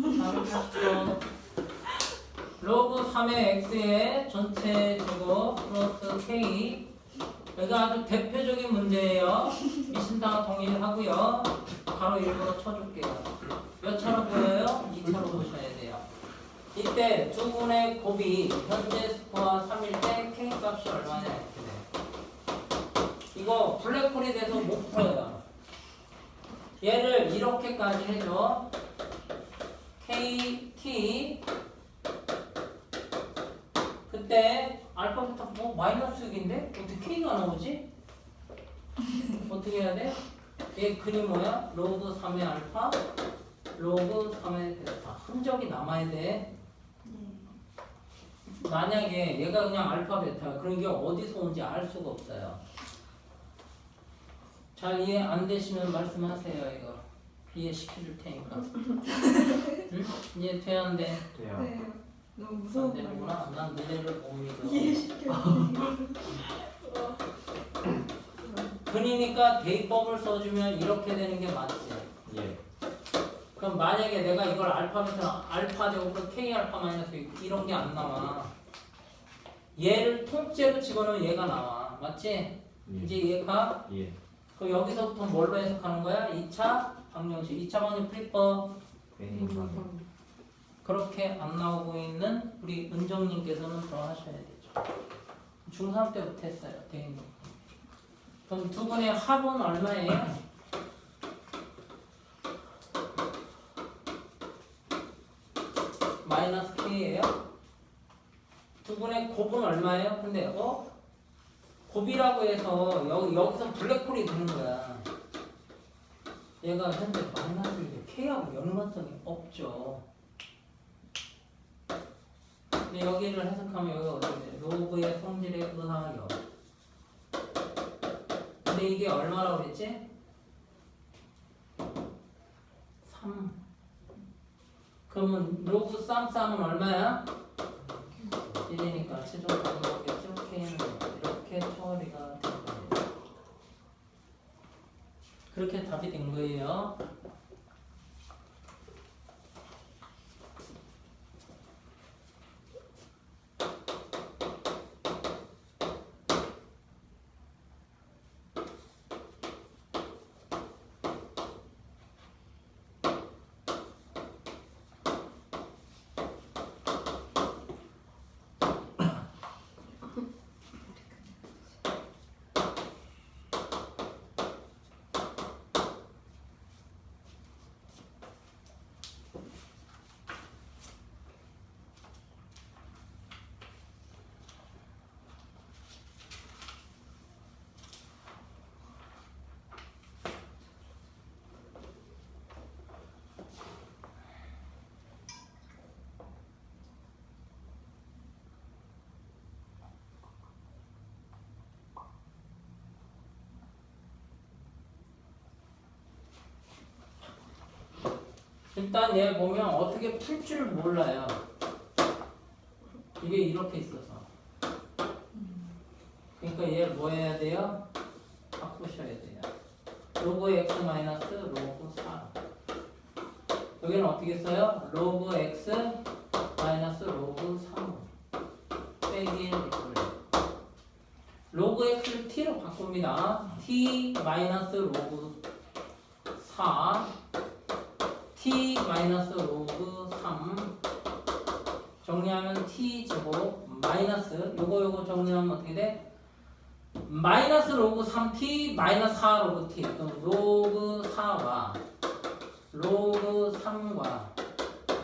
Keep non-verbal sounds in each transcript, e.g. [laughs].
380도 로그 3의 x의 전체 제곱 플러스 k. 여기가 아주 대표적인 문제예요. 미신다 동일하고요. 바로 일부러 쳐줄게요. 몇 차로 보여요? 2차로 보셔야 돼요. 이때 두 분의 곱이 현재 스코어 3일 때 k 값이 얼마냐 이렇게 돼요. 이거 블랙홀이 돼서 못 풀어요. 얘를 이렇게까지 해줘 KT 그때 알파부터 뭐 마이너스 6인데? 어떻게 K가 나오지? 어떻게 해야 돼? 얘 그림 뭐야? 로그 3의 알파 로그 3의 베타. 흔적이 남아야 돼. 만약에 얘가 그냥 알파 베타 그럼 이게 어디서 온지 알 수가 없어요. 잘 이해 안 되시면 말씀하세요 이거. 이해 시켜줄 테니까 [laughs] 응? 이해 돼야 안 돼? 돼요. 네. 너무 안 무서운 되는구나 난 너네를 못 믿어 이해시켜. 근이니까 대입법을 써주면 이렇게 되는 게 맞지 예. 그럼 만약에 내가 이걸 알파 베타 알파 제곱은 k 알파 마이너스 6 이런 게 안 나와 얘를 통째로 집어넣으면 얘가 나와 맞지? 예. 이제 이해가? 예. 그럼 여기서부터 뭘로 해석하는 거야? 2차 방정식 2차 방정식 풀이법 괜히 만 그렇게 안 나오고 있는 우리 은정님께서는 더 하셔야 되죠. 중3 때부터 했어요, 대인님. 그럼 두 분의 합은 얼마예요? 마이너스 K예요? 두 분의 곱은 얼마예요? 근데 어? 곱이라고 해서 여기, 여기서 블랙홀이 되는 거야. 얘가 현재 마이너스 1 K하고 연관성이 없죠. 근데 여기를 해석하면 여기가 어떻게 돼? 로그의 성질의 의하여. 근데 이게 얼마라고 그랬지? 3. 그러면 로그 쌈쌈은 얼마야? 1이니까 최종 방법이겠죠? K는 이렇게 처리가 된 거예요. 그렇게 답이 된 거예요. 일단 얘 보면 어떻게 풀 줄 몰라요. 이게 이렇게 있어서. 그러니까 얘 뭐 해야 돼요? 바꾸셔야 돼요. 로그 x 마이너스 로그 4. 여기는 어떻게 써요? 로그 x 마이너스 로그 3 빼기 1 이퀄. 로그 x를 t로 바꿉니다. t 마이너스 로그 4 t 마이너스 로그 3 정리하면 t 제곱 마이너스 요거 요거 정리하면 어떻게 돼? 마이너스 로그 3t 마이너스 4 로그 t 그럼 로그 4와 로그 3과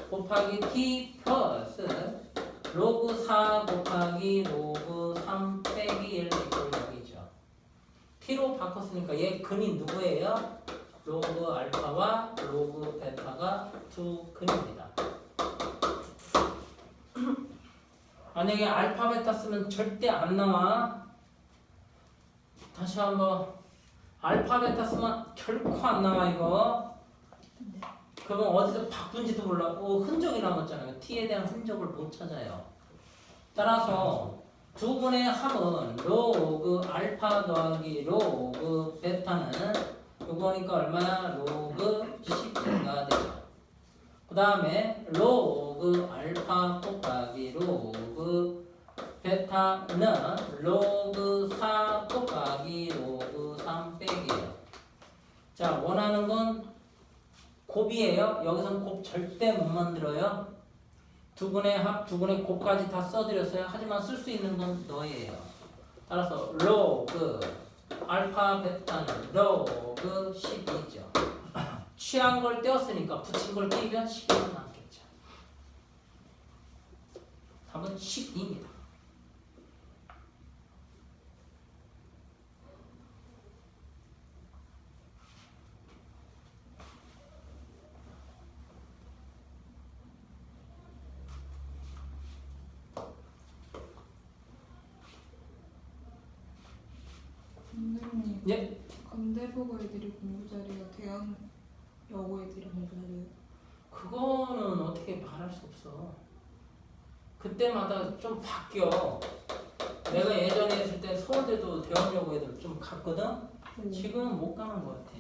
곱하기 t 플러스 로그 4 곱하기 로그 3 빼기 1 이걸 여기죠 t로 바꿨으니까 얘 근이 누구예요? 로그 알파와 로그 베타가 두 근입니다. [clears throat] 만약에 알파 베타 쓰면 절대 안 나와. 다시 한번 알파 베타 쓰면 결코 안 나와 이거. 그러면 어디서 바꾼지도 몰라. 오, 흔적이 남았잖아요. t에 대한 흔적을 못 찾아요. 따라서 두 분의 합은 로그 알파 더하기 로그 베타는 요거니까 얼마야? 로그 10가 돼요. 그 다음에 로그 알파 곱하기 로그 베타는 로그 4 곱하기 로그 3 빼기예요. 자 원하는 건 곱이에요. 여기서는 곱 절대 못 만들어요. 두 분의 합, 두 분의 곱까지 다 써드렸어요. 하지만 쓸 수 있는 건 너예요. 따라서 로그 알파 베타는 로그 12죠. 취한 걸 떼었으니까 붙인 걸 떼면 12가 남겠죠. 답은 12입니다. 선생님 예? 건대보고 애들이 공부 잘해요 대한 여고 애들이 공부 잘해요 그거는 어떻게 말할 수 없어. 그때마다 좀 바뀌어. 내가 예전에 있을 때 서울대도 대원여고 애들 좀 갔거든? 지금은 못 가는 것 같아.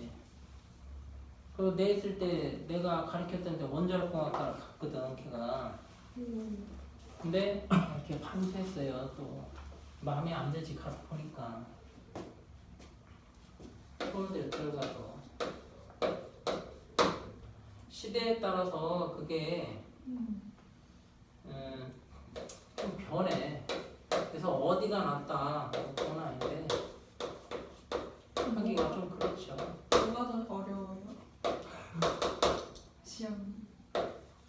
그리고 내 있을 때 내가 가르쳤던 데 원자력공학과를 갔거든, 걔가. 음. 근데 이렇게 밤새했어요, 또. 마음에 안 들지, 가서 보니까. 서울대 들어가서. 시대에 따라서 그게 음. 음, 좀 변해. 그래서 어디가 낫다 그건 아닌데 하기가 좀 그렇죠. 뭐가 더 어려워요? 시험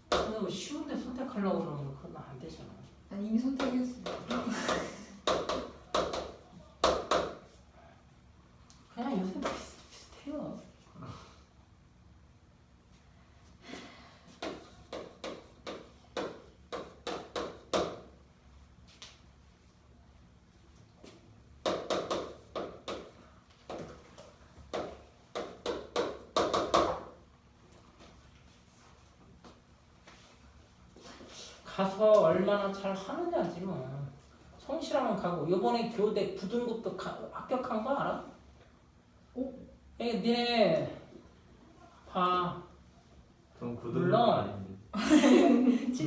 근데 뭐 쉬운데 선택하려고 그러면 그건 안 되잖아. 아니 이미 선택했어요 그냥 요새 비슷, 비슷해요. 가서 얼마나 잘 하느냐지 뭐. 성실하면 가고 요번에 교대 부등급도 가- 합격한 거 알아? 오. 에 니네 봐전 물론. [laughs]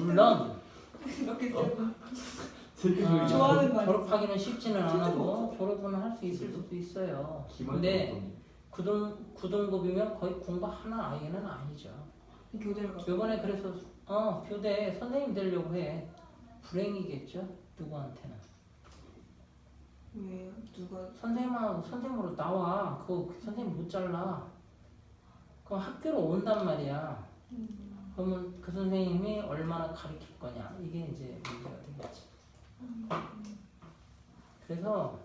물론 이렇게 어? 쓰고 아, 좋아하는 거? 졸업하기는 쉽지는 진짜 않아도 뭐? 졸업은 할 수 있을 수도 있어요. 근데. 구등 구등급이면 거의 공부하는 아이는 아니죠. 교대를 가 요번에 그래서 어 교대 선생님 되려고 해. 불행이겠죠? 누구한테는 왜요? 누가? 선생님하고 선생님으로 나와. 그거 선생님 못 잘라. 그럼 학교로 온단 말이야. 음. 그러면 그 선생님이 얼마나 가르칠 거냐. 이게 이제 문제가 되겠지. 그래서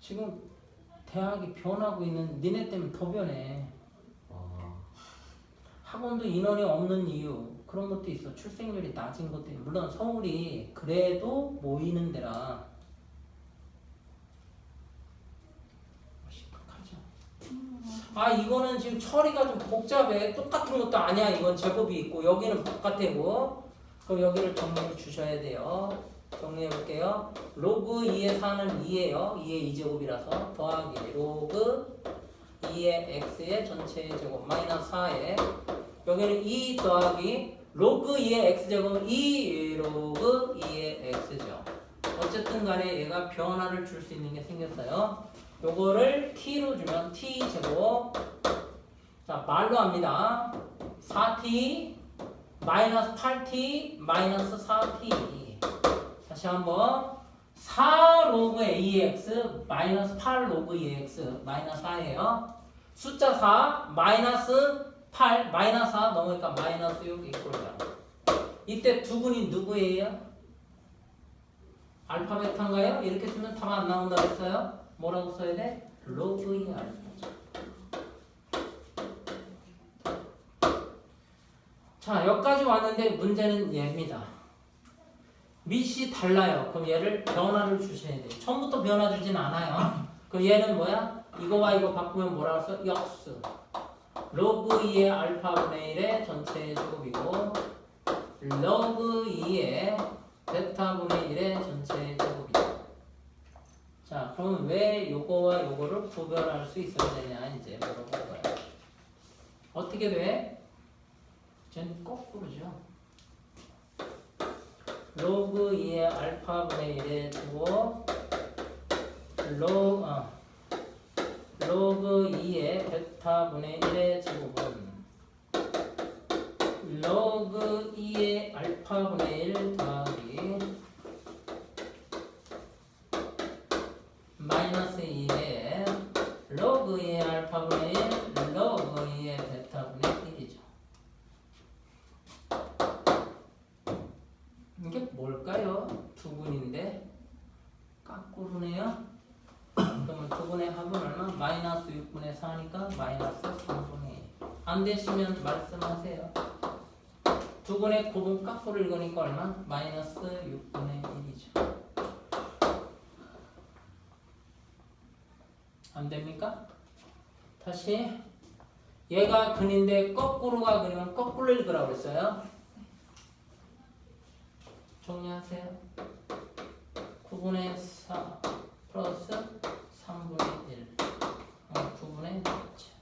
지금 대학이 변하고 있는 니네 때문에 더 변해. 아, 학원도 인원이 없는 이유 그런 것도 있어. 출생률이 낮은 있고 물론 서울이 그래도 모이는 데라. 심각하죠. 아 이거는 지금 처리가 좀 복잡해. 똑같은 것도 아니야. 이건 제곱이 있고 여기는 바깥이고. 그럼 여기를 정리해 주셔야 돼요. 정리해 볼게요. 로그 2의 4는 2예요. 2의 2제곱이라서 더하기 로그 2의 x의 전체 제곱 마이너스 4에 여기는 2 더하기 로그 2의 x제곱은 2 로그 2의 x죠. 어쨌든 간에 얘가 변화를 줄 수 있는 게 생겼어요. 요거를 t로 주면 t 제곱 자 말로 합니다. 4t 마이너스 8t 마이너스 4t 다시 한번 4 로그 ax 마이너스 8 로그 2x 마이너스 4예요. 숫자 4 마이너스 8 마이너스 4 넘으니까 마이너스 6 이꼴이야. 이때 두 분이 누구예요? 알파 베타인가요? 이렇게 쓰면 답 안 나온다 했어요. 뭐라고 써야 돼? 로그 2 알파죠. 자, 여기까지 왔는데 문제는 얘입니다. 밑이 달라요. 그럼 얘를 변화를 주셔야 돼요. 처음부터 변화 주진 않아요. [laughs] 그럼 얘는 뭐야? 이거와 이거 바꾸면 뭐라고 써? 역수. 로그 2의 알파분의 1의 전체 제곱이고 로그 2의 베타분의 1의 전체 제곱이죠. 자, 그러면 왜 요거와 요거를 구별할 수 있어야 되냐 이제 물어본 거예요. 어떻게 돼? 전 거꾸로죠. 로그 2의 알파분의 1에 두고 로그 어, 로그 2의 베타분의 1의 제곱은 로그 2의 알파분의 1 더하기 마이너스 2의 로그 2의 알파분의 1 로그 2의 베타분의 1이죠. 이게 뭘까요? 두 분인데 까꾸르네요. 그러면 두 분의 합은 얼마? 마이너스 6분의 4니까 마이너스 3분의 1. 안 되시면 말씀하세요. 두 분의 곱은 까꾸를 읽으니까 얼마? 마이너스 6분의 1이죠. 안 됩니까? 다시 얘가 근인데 거꾸로가 근이면 거꾸로 읽으라고 했어요. 정리하세요. 9분의 4 플러스 3분의 1 어, 9분의 7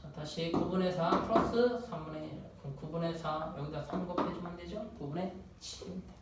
자, 다시 9분의 4 플러스 3분의 1 그럼 9분의 4 여기다 3 곱해주면 되죠? 9분의 7입니다.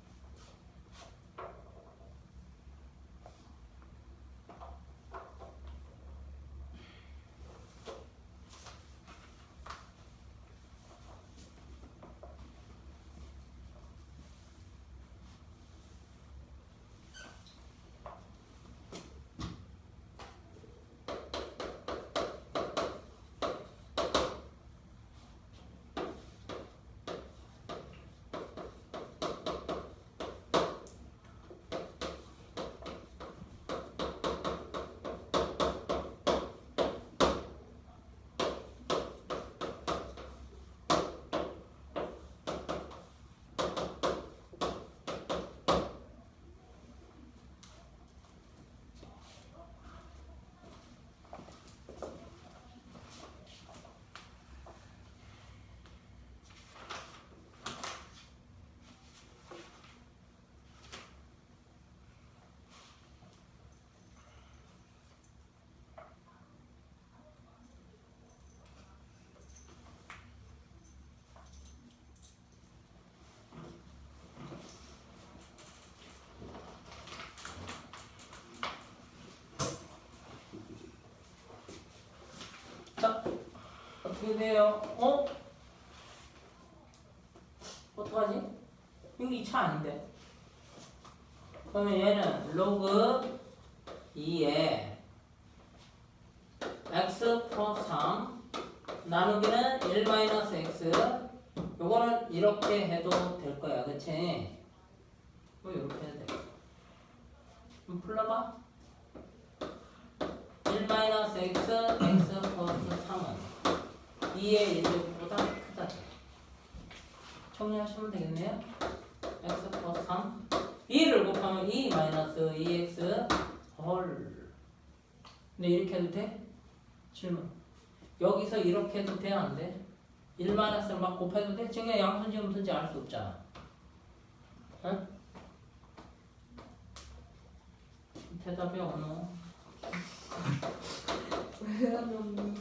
자, 돼요? 어? 어떡하지? 이거 2차 아닌데? 그러면 얘는 로그 2에 x 플러스 3 나누기는 1 마이너스 x 요거는 이렇게 해도 될 거야 그치? 뭐 이렇게 해도 돼 그럼 풀러봐 1 마이너스 x x 플러스 3은 2의 1보다 크다. 정리하시면 되겠네요. x 플러스 3 2를 곱하면 2 마이너스 2x 헐. 근데 이렇게 해도 돼? 질문. 여기서 이렇게 해도 돼? 안 돼? 1 마이너스를 막 곱해도 돼? 지금 양수인지 음수인지 알수 없잖아. 응? 대답이 어느? [laughs] 왜냐면 없는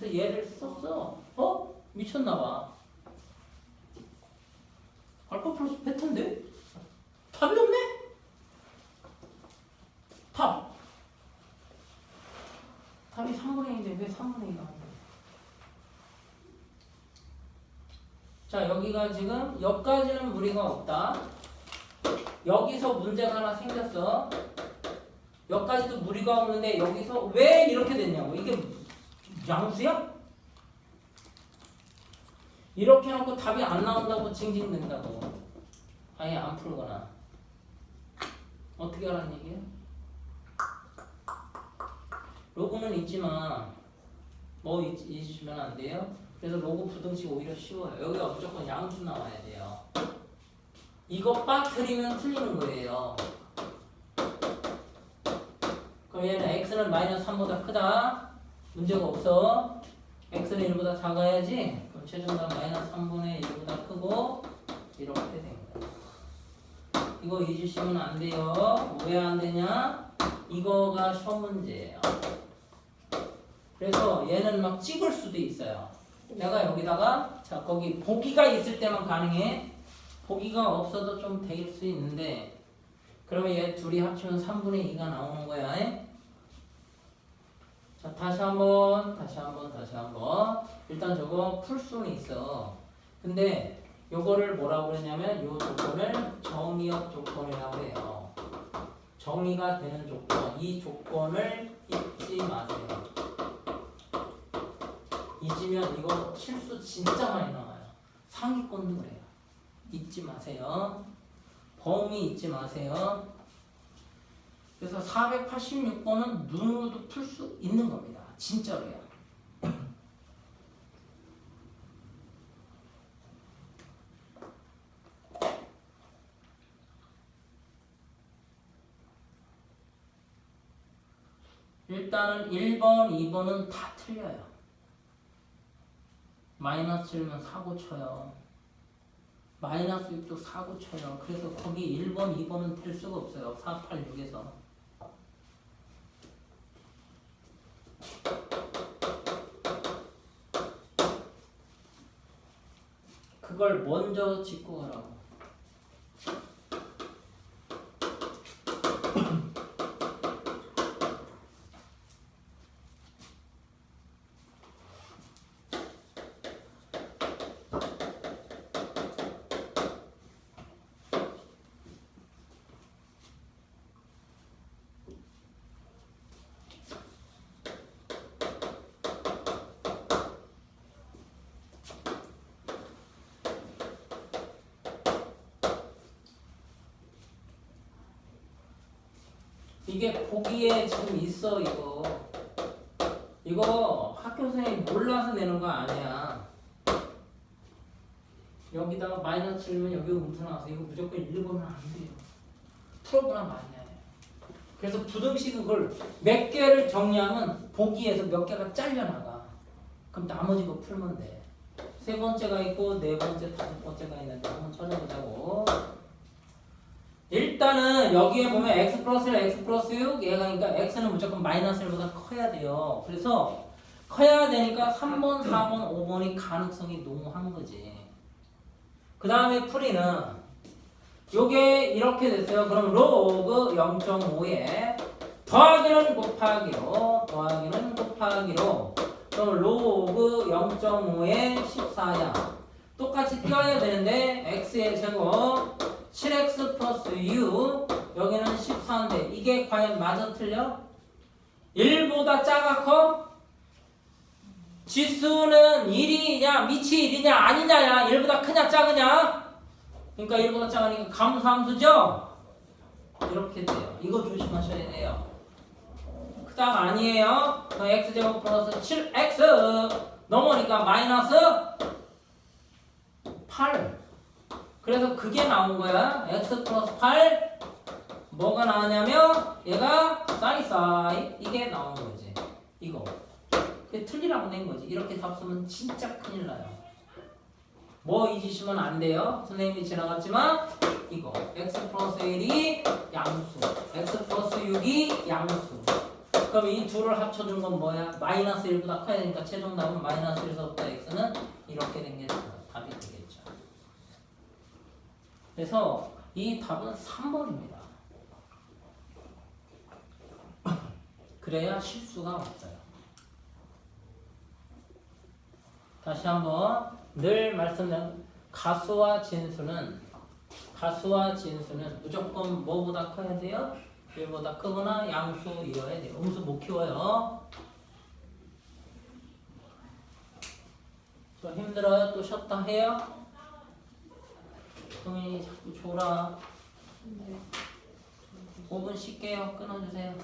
그래서 얘를 썼어. 어? 미쳤나봐. 알파 플러스 베타인데? 답이 없네? 답! 답이 3분의 1인데 왜 3분의 1이 나왔냐? 자, 여기가 지금 여기까지는 무리가 없다. 여기서 문제가 하나 생겼어. 여기까지도 무리가 없는데 여기서 왜 이렇게 됐냐고. 이게 양수야? 이렇게 해놓고 답이 안 나온다고 징징댄다고 아예 안 풀거나 어떻게 하라는 얘기야? 로고는 있지만 뭐 잊- 잊으시면 안 돼요? 그래서 로고 부등식 오히려 쉬워요 여기가 무조건 양수 나와야 돼요 이거 빠뜨리면 틀리는 거예요 그럼 얘는 x는 마이너스 3보다 크다 문제가 없어. x는 1보다 작아야지. 그럼 최종답 마이너스 3분의 1보다 크고 이렇게 된 거야. 이거 잊으시면 안 돼요. 왜 안 되냐? 이거가 시험 문제예요. 그래서 얘는 막 찍을 수도 있어요. 내가 여기다가 자 거기 보기가 있을 때만 가능해. 보기가 없어도 좀 될 수 있는데 그러면 얘 둘이 합치면 3분의 2가 나오는 거야. 에? 자 다시 한번 다시 한번 다시 한번 일단 저거 풀 수는 있어. 근데 요거를 뭐라고 그러냐면 요 조건을 정의역 조건이라고 해요. 정의가 되는 조건 이 조건을 잊지 마세요. 잊으면 이거 실수 진짜 많이 나와요. 상위권도 그래요. 잊지 마세요. 범위 잊지 마세요. 그래서 486번은 눈으로도 풀 수 있는 겁니다. 진짜로요. 일단은 1번, 2번은 다 틀려요. 마이너스 1면 사고 쳐요. 마이너스 6도 사고 쳐요. 그래서 거기 1번, 2번은 될 수가 없어요. 4, 8, 6에서. 그걸 먼저 짚고 가라고. 이게 보기에 지금 있어 이거. 이거 학교 선생님 몰라서 내는 거 아니야. 여기다가 마이너스 치면 여기 음수 나와서 이거 무조건 1번은 안 돼요. 풀어보나 마냐 그래서 부등식 그걸 몇 개를 정리하면 보기에서 몇 개가 잘려나가. 그럼 나머지 거 풀면 돼세 번째가 있고 네 번째 다섯 번째가 있는데 한번 찾아보자고 일단은 여기에 보면 x 플러스 1, x 플러스 6 얘가 그러니까 x는 무조건 마이너스 1보다 커야 돼요. 그래서 커야 되니까 3번, 4번, 5번이 가능성이 농후한 거지. 그 다음에 풀이는 요게 이렇게 됐어요. 그럼 로그 0.5에 더하기는 곱하기로 더하기는 곱하기로 그럼 로그 0.5에 14야. 똑같이 띄어야 되는데 x의 제곱 7x 플러스 u 여기는 14인데 이게 과연 맞아 틀려? 1보다 작아 커? 지수는 1이냐 미치 1이냐 아니냐야 1보다 크냐 작으냐? 그러니까 1보다 작으니까 감수함수죠? 이렇게 돼요 이거 조심하셔야 돼요 그 다음 아니에요 그 x제곱 플러스 7x 넘으니까 마이너스 8 그래서 그게 나온 거야. x 플러스 8 뭐가 나왔냐면 얘가 사이 사이 이게 나온 거지. 이거. 그게 틀리라고 낸 거지. 이렇게 답 쓰면 진짜 큰일 나요. 뭐 잊으시면 안 돼요. 선생님이 지나갔지만 이거 x 플러스 1이 양수, x 플러스 6이 양수. 그럼 이 둘을 합쳐준 건 뭐야? 마이너스 1보다 커야 되니까 최종 답은 마이너스 1에서부터 x는 이렇게 된 게 답이 되겠죠. 그래서 이 답은 3번입니다. 그래야 실수가 없어요. 다시 한번 늘 말씀드린 가수와 진수는 가수와 진수는 무조건 뭐보다 커야 돼요? 1보다 크거나 양수 이어야 돼요. 음수 못 키워요. 또 힘들어요? 또 쉬었다 해요? 동현이 자꾸. 네. 5분 쉴게요. 끊어주세요.